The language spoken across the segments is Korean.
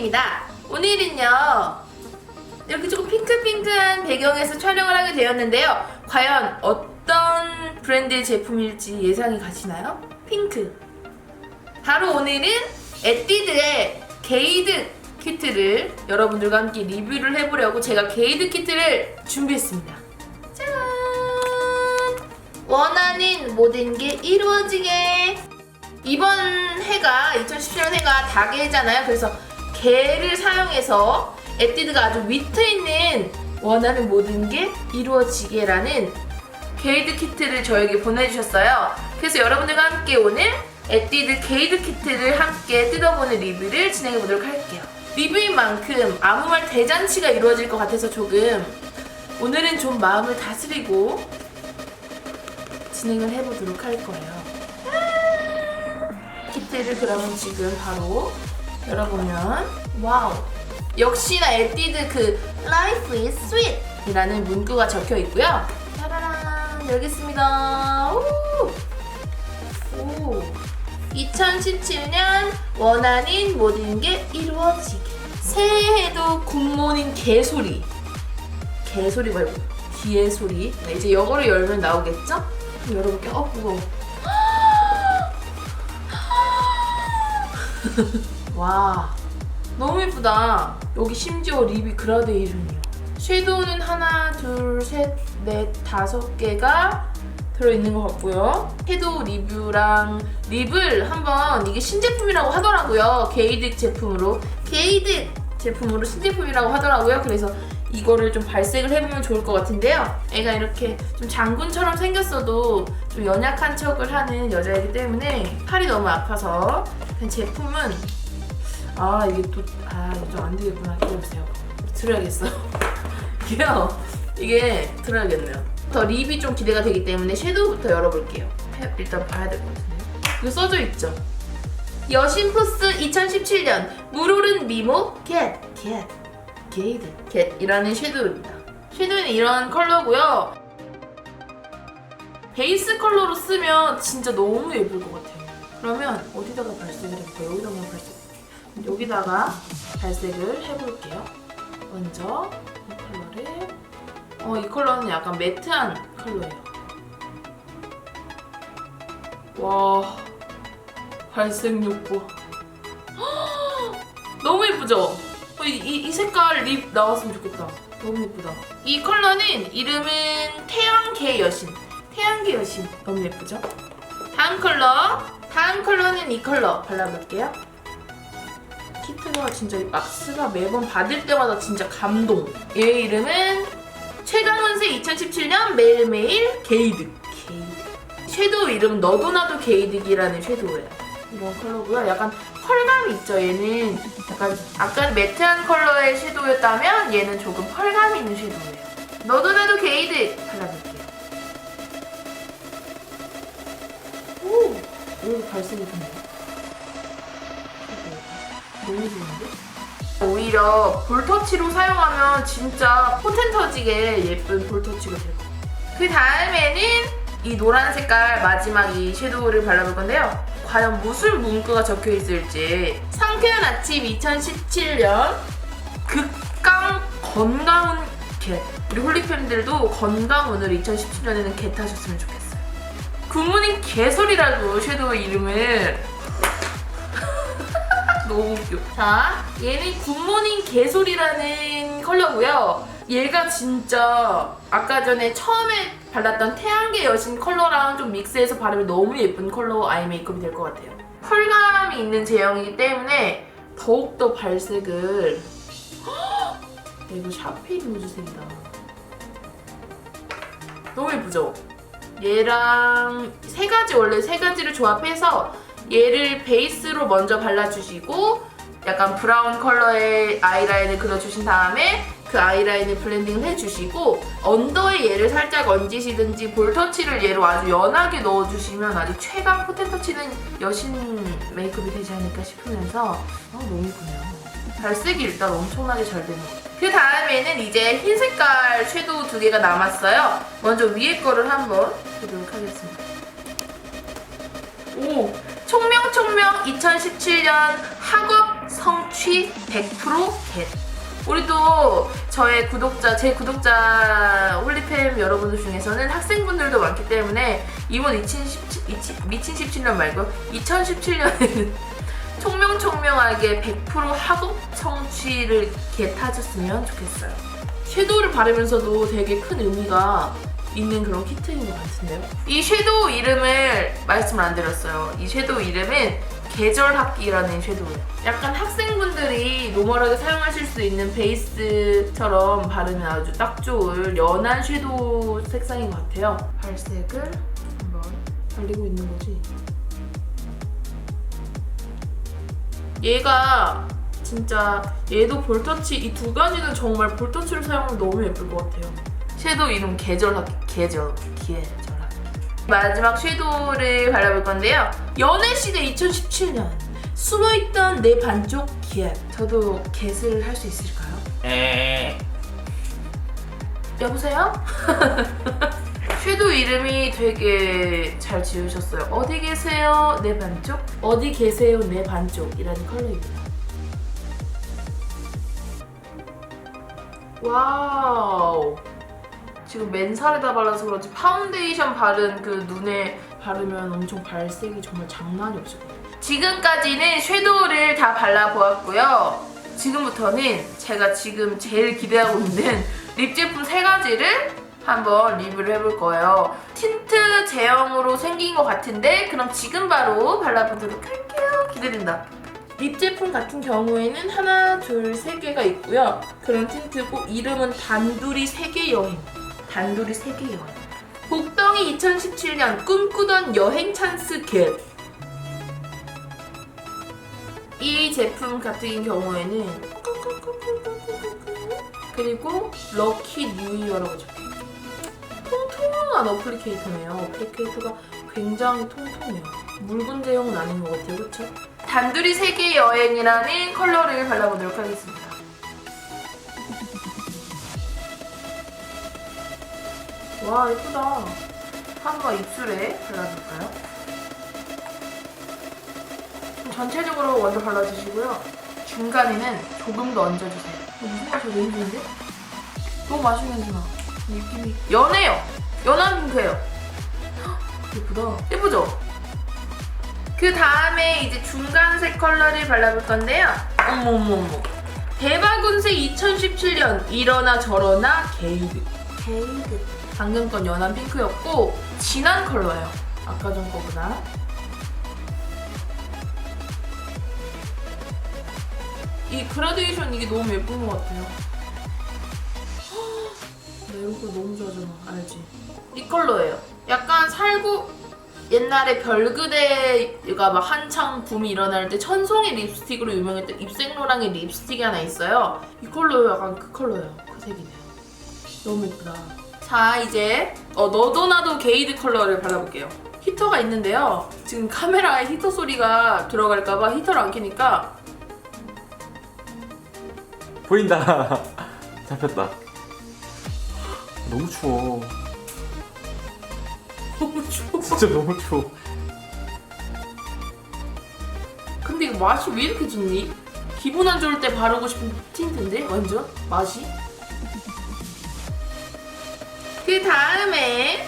혜리입니다. 오늘은요 이렇게 조금 핑크핑크한 배경에서 촬영을 하게 되었는데요. 과연 어떤 브랜드의 제품일지 예상이 가시나요? 핑크. 바로 오늘은 에뛰드의 게이드 키트를 여러분들과 함께 리뷰를 해보려고 제가 게이드 키트를 준비했습니다. 짠! 원하는 모든 게 이루어지게 이번 해가 2017년 해가 닭의 해잖아요. 그래서 개를 사용해서 에뛰드가 아주 위트 있는 원하는 모든 게 이루어지게라는 게이드 키트를 저에게 보내주셨어요. 그래서 여러분들과 함께 오늘 에뛰드 게이드 키트를 함께 뜯어보는 리뷰를 진행해보도록 할게요. 리뷰인 만큼 아무 말 대잔치가 이루어질 것 같아서 조금 오늘은 좀 마음을 다스리고 진행을 해보도록 할 거예요. 키트를 그러면 지금 바로 열어보면 와우. 역시나 에뛰드 그 Life is sweet 이라는 문구가 적혀 있고요. 짜라란 열겠습니다. 오! 오. 2017년 원하는 모든 게 이루어지게. 새해에도 굿모닝 개소리. 개소리 말고 개소리. 네, 이제 이거를 열면 나오겠죠? 열어볼게요 어 무거워 와 너무 예쁘다. 여기 심지어 립이 그라데이션이야. 섀도우는 하나 둘 셋 넷 다섯 개가 들어있는 것 같고요. 섀도우 리뷰랑 립을 한번 이게 신제품이라고 하더라고요. 게이드 제품으로. 게이드 제품으로 신제품이라고 하더라고요. 그래서 이거를 좀 발색을 해보면 좋을 것 같은데요. 애가 이렇게 좀 장군처럼 생겼어도 좀 연약한 척을 하는 여자이기 때문에 팔이 너무 아파서. 제품은 아 이게 또아 이거 좀안 되겠구나. 기다려주세요. 들어야겠어. 이게요 이게 들어야겠네요. 더 립이 좀 기대가 되기 때문에 섀도우부터 열어볼게요. 해- 일단 봐야 될 것 같은데. 이거 써져 있죠? 여신푸스 2017년 물오른 미모 겟 겟, 게이드 겟이라는 섀도우입니다. 섀도우는 이런 컬러고요. 베이스 컬러로 쓰면 진짜 너무 예쁠 것 같아요. 그러면 어디다가 발색을 해볼까요? 여기다가 발색 여기다가 발색을 해볼게요. 먼저 이 컬러를 어, 이 컬러는 약간 매트한 컬러예요. 와 발색 욕보 너무 예쁘죠? 어, 이, 이, 이 색깔 립 나왔으면 좋겠다. 너무 예쁘다. 이 컬러는 이름은 태양계 여신. 태양계 여신. 너무 예쁘죠? 다음 컬러. 다음 컬러는 이 컬러 발라볼게요. 키트가 진짜 이 박스가 매번 받을 때마다 진짜 감동. 얘 이름은 최강운세 2017년 매일매일 게이드. 게이드. 섀도우 이름은 너도 나도 게이득이라는 섀도우예요. 이런 컬러고요. 약간 펄감이 있죠. 얘는 약간 아까 매트한 컬러의 섀도우였다면 얘는 조금 펄감이 있는 섀도우예요. 너도 나도 게이드 발라볼게요. 오, 여기 발색이 좋네요. 너무 좋은데? 오히려 볼터치로 사용하면 진짜 포텐 터지게 예쁜 볼터치가 될 것 같아요. 그 다음에는 이 노란 색깔 마지막 이 섀도우를 발라볼 건데요. 과연 무슨 문구가 적혀 있을지 상쾌한 아침 2017년 극강 건강운 겟 우리 홀리팬들도 건강운을 2017년에는 겟 하셨으면 좋겠어요. 굿모닝 개소리라고 섀도우 이름을 웃겨. 자, 얘는 굿모닝 개소리라는 컬러고요. 얘가 진짜 아까 전에 처음에 발랐던 태양계 여신 컬러랑 좀 믹스해서 바르면 너무 예쁜 컬러 아이 메이크업이 될 것 같아요. 펄감이 있는 제형이기 때문에 더욱더 발색을 헉! 이거 샤페이 루즈색이다. 너무 예쁘죠? 얘랑 세 가지 원래 세 가지를 조합해서 얘를 베이스로 먼저 발라주시고 약간 브라운 컬러의 아이라인을 그려주신 다음에 그 아이라인을 블렌딩을 해주시고 언더에 얘를 살짝 얹으시든지 볼터치를 얘로 아주 연하게 넣어주시면 아주 최강 포텐터치는 여신 메이크업이 되지 않을까 싶으면서 아, 너무 예쁘네요. 발색이 일단 엄청나게 잘 되는 것 같아요. 그 다음에는 이제 흰 색깔 섀도우 두 개가 남았어요. 먼저 위에 거를 한번 보도록 하겠습니다. 오! 총명총명 2017년 학업 성취 100% 겟. 우리도 저의 구독자, 제 구독자 홀리팸 여러분들 중에서는 학생분들도 많기 때문에 이번 2017, 미친 17년 말고 2017년에는 총명총명하게 100% 학업 성취를 겟하셨으면 좋겠어요. 섀도우를 바르면서도 되게 큰 의미가 있는 그런 키트인 것 같은데요. 이 섀도우 이름을 말씀을 안 드렸어요. 이 섀도우 이름은 계절학기라는 섀도우예요. 약간 학생분들이 노멀하게 사용하실 수 있는 베이스처럼 바르면 아주 딱 좋을 연한 섀도우 색상인 것 같아요. 발색을 한번 발리고 있는 거지. 얘가 진짜 얘도 볼터치 이 두 가지는 정말 볼터치로 사용하면 너무 예쁠 것 같아요. 섀도우 이름 계절학기 계절 계절학기 마지막 섀도우를 발라볼 건데요. 연애 시대 2017년 숨어있던 내 반쪽 겟 저도 겟을 할 수 있을까요? 에 여보세요? 섀도우 이름이 되게 잘 지으셨어요. 어디 계세요? 내 반쪽? 어디 계세요? 내 반쪽이라는 컬러입니다. 와우. 지금 맨살에다 발라서 그런지 파운데이션 바른 그 눈에 바르면 엄청 발색이 정말 장난이 없을 거예요. 지금까지는 섀도우를 다 발라보았고요. 지금부터는 제가 지금 제일 기대하고 있는 립 제품 세 가지를 한번 리뷰를 해볼 거예요. 틴트 제형으로 생긴 것 같은데 그럼 지금 바로 발라보도록 할게요. 기대된다. 립 제품 같은 경우에는 하나, 둘, 세 개가 있고요. 그런 틴트고 이름은 단둘이 세계 여행. 단둘이 세계 여행. 복덩이 2017년 꿈꾸던 여행 찬스 겟. 이 제품 같은 경우에는 그리고 럭키 뉴이어라고 적혀있어요. 통통한 어플리케이터네요. 어플리케이터가 굉장히 통통해요. 묽은 제형은 아닌 것 같아요. 그렇죠? 단둘이 세계 여행이라는 컬러를 발라보도록 하겠습니다. 와 예쁘다. 한번 입술에 발라볼까요? 좀 전체적으로 먼저 발라주시고요. 중간에는 조금 더 얹어주세요. 어, 무슨 맛이야? 냄새인데? 너무 맛있는 냄새 나. 느낌이 연해요. 연한 핑크예요. 헉, 예쁘다. 예쁘죠? 그 다음에 이제 중간색 컬러를 발라볼 건데요. 어머머머. 대박 운세 2017년 이러나 저러나 게이드. 게이드. 방금 건 연한 핑크였고 진한 컬러예요. 아까 전 거보다. 이 그라데이션 이게 너무 예쁜 것 같아요. 헉, 나 이런 거 너무 좋아하잖아. 알지? 이 컬러예요. 약간 살구 옛날에 별그대가 막 한창 붐이 일어날 때 천송이 립스틱으로 유명했던 입생로랑의 립스틱이 하나 있어요. 이 컬러 약간 그 컬러예요. 그 색이네요. 너무 예쁘다. 자 이제 어, 너도 나도 게이드 컬러를 발라볼게요. 히터가 있는데요. 지금 카메라에 히터 소리가 들어갈까봐 히터를 안 켜니까 보인다 잡혔다 너무 추워 너무 추워. 진짜 너무 추워 근데 이거 맛이 왜 이렇게 좋니? 기분 안 좋을 때 바르고 싶은 틴트인데 완전 맛이. 그 다음에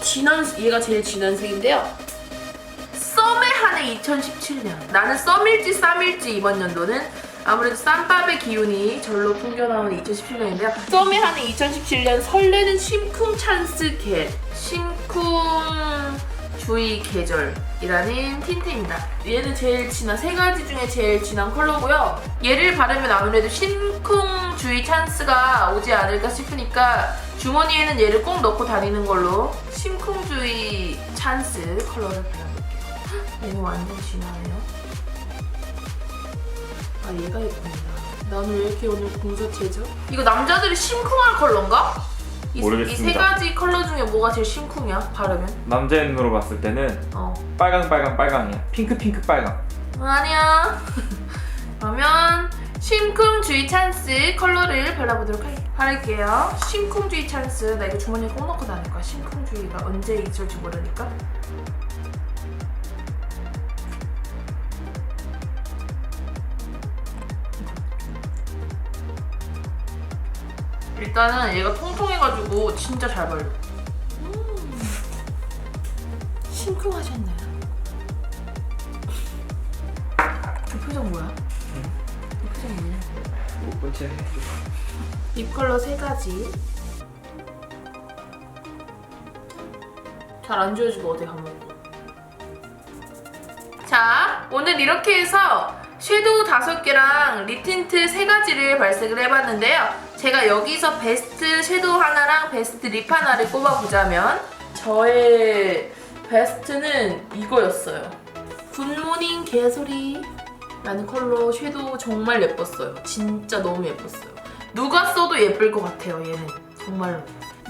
진한 얘가 제일 진한 색인데요. 썸의 한해 2017년. 나는 썸일지 쌈일지 이번 연도는 아무래도 쌈밥의 기운이 절로 풍겨나오는 2017년인데요. 썸의 한해 2017년 설레는 심쿵 찬스 겟 심쿵 주의 계절이라는 틴트입니다. 얘는 제일 진한 세 가지 중에 제일 진한 컬러고요. 얘를 바르면 아무래도 심쿵 주의 찬스가 오지 않을까 싶으니까 주머니에는 얘를 꼭 넣고 다니는 걸로 심쿵 주의 찬스 컬러를 발라볼게요. 얘는 완전 진하네요. 아 얘가 예쁩니다. 나는 왜 이렇게 오늘 공서체죠? 이거 남자들이 심쿵할 컬러인가? 이세 모르겠습니다. 가지 컬러 중에 뭐가 제일 심쿵이야? 바르면? 남자의 눈으로 봤을 때는 어. 빨강 빨강 빨강이야 핑크 핑크 빨강 아니야. 그러면 심쿵주의 찬스 컬러를 발라보도록 할, 할게요. 심쿵주의 찬스. 나 이거 주머니에 꼭 넣고 다닐 거야. 심쿵주의가 언제 있을지 모르니까. 일단은 얘가 통통해가지고 진짜 잘 발려. 음. 심쿵하셨나요? 그 표정 뭐야? 그 표정 뭐냐? 못 본채 립 컬러 세 가지. 잘 안 지워지고 어디 가면. 자, 오늘 이렇게 해서 섀도우 다섯 개랑 립 틴트 세 가지를 발색을 해봤는데요. 제가 여기서 베스트 섀도우 하나랑 베스트 립 하나를 꼽아보자면 저의 베스트는 이거였어요. 굿모닝 개소리 라는 컬러 섀도우 정말 예뻤어요. 진짜 너무 예뻤어요. 누가 써도 예쁠 것 같아요, 얘는. 정말로.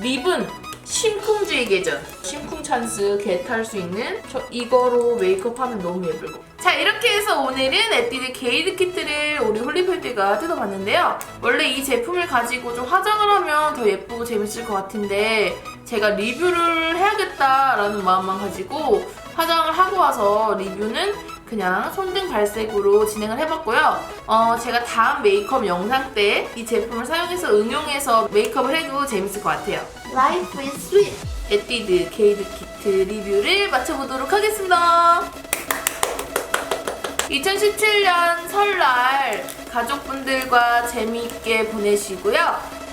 립은 심쿵주의 계전. 심쿵 찬스 개탈 수 있는 저 이거로 메이크업 하면 너무 예쁠 것 같아요. 자, 이렇게 해서 오늘은 에뛰드 게이드 키트를 우리 홀리필드가 뜯어봤는데요. 원래 이 제품을 가지고 좀 화장을 하면 더 예쁘고 재밌을 것 같은데 제가 리뷰를 해야겠다라는 마음만 가지고 화장을 하고 와서 리뷰는 그냥 손등 발색으로 진행을 해봤고요. 어, 제가 다음 메이크업 영상 때 이 제품을 사용해서 응용해서 메이크업을 해도 재밌을 것 같아요. Life is sweet. 에뛰드 게이드 키트 리뷰를 마쳐보도록 하겠습니다. 2017년 설날 가족분들과 재미있게 보내시고요.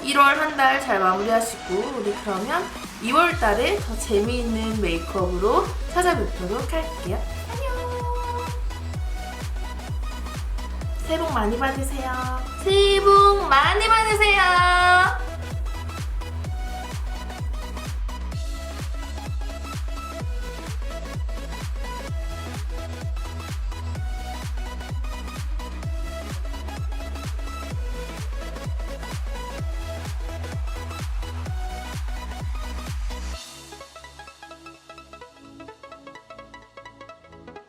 1월 한 달 잘 마무리하시고 우리 그러면 2월 달에 더 재미있는 메이크업으로 찾아뵙도록 할게요. 새해 복 많이 받으세요. 새해 복 많이 받으세요.